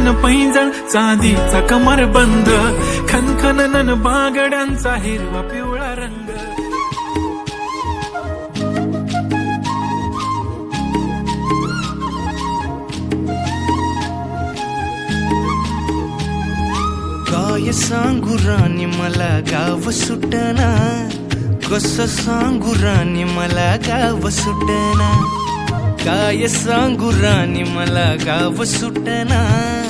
खनखन पैंजण चांदीचा कमर बंद. खनखन बागड्यांचा हिरवा पिवळा रंग. काय सांगू राणी मला गाव सुटना. कस सांगू राणी मला गाव सुटना. काय सांगू राणी मला गाव सुटना.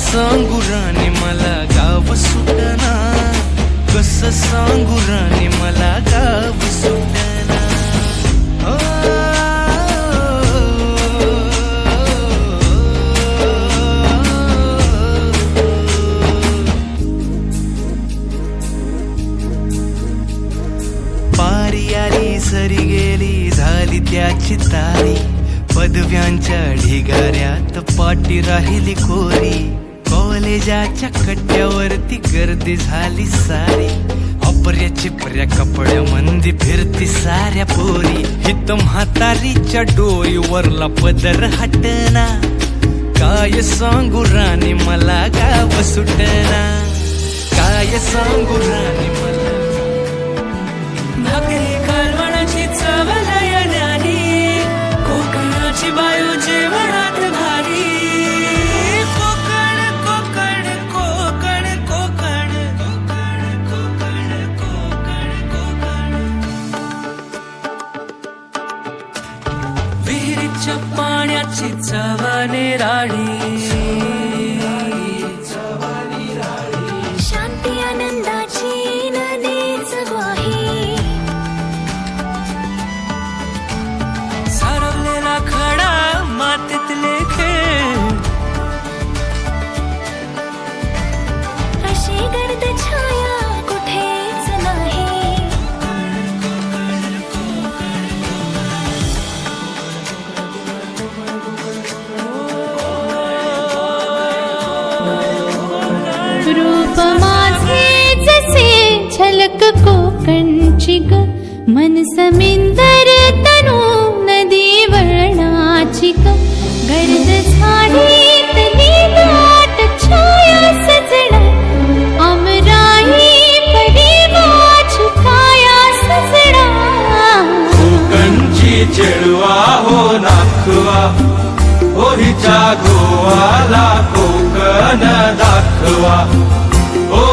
सांगू राणे मला गाव सुटना कस सांगू राणे मला गाव सुटना पारी आली सरी गेली झाली त्याची तारी पदव्यांच्या ढिगाऱ्यात पाटी राहिली कोरी कॉलेजाच्या कट्ट्यावरती गर्दी झाली सारी. अपर्या चिपऱ्या कपड्या मंदी फिरती साऱ्या पोरी. हित म्हातारीच्या डोईवरला पदर हटना. काय सांगू राणी मला गाव सुटना. काय सांगू राणी मला জবানের আড়ি फलक को कञ्चिग मनसमिन्दर तनु नदी वर्णाचिक गर्द छाया सजड अमराई परिवाच काया सजडा कोकणची चेडवा हो नाखवा ओहिच्या गोवाला कोकण दाखवा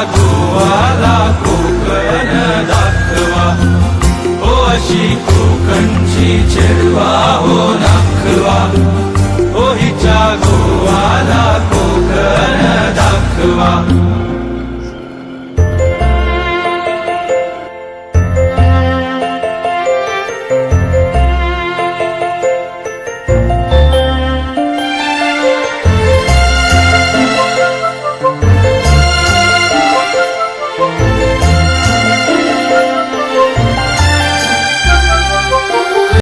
गोवाला कोकण दाखवा. हो अशी कोकणची चेडवा हो दाखवा.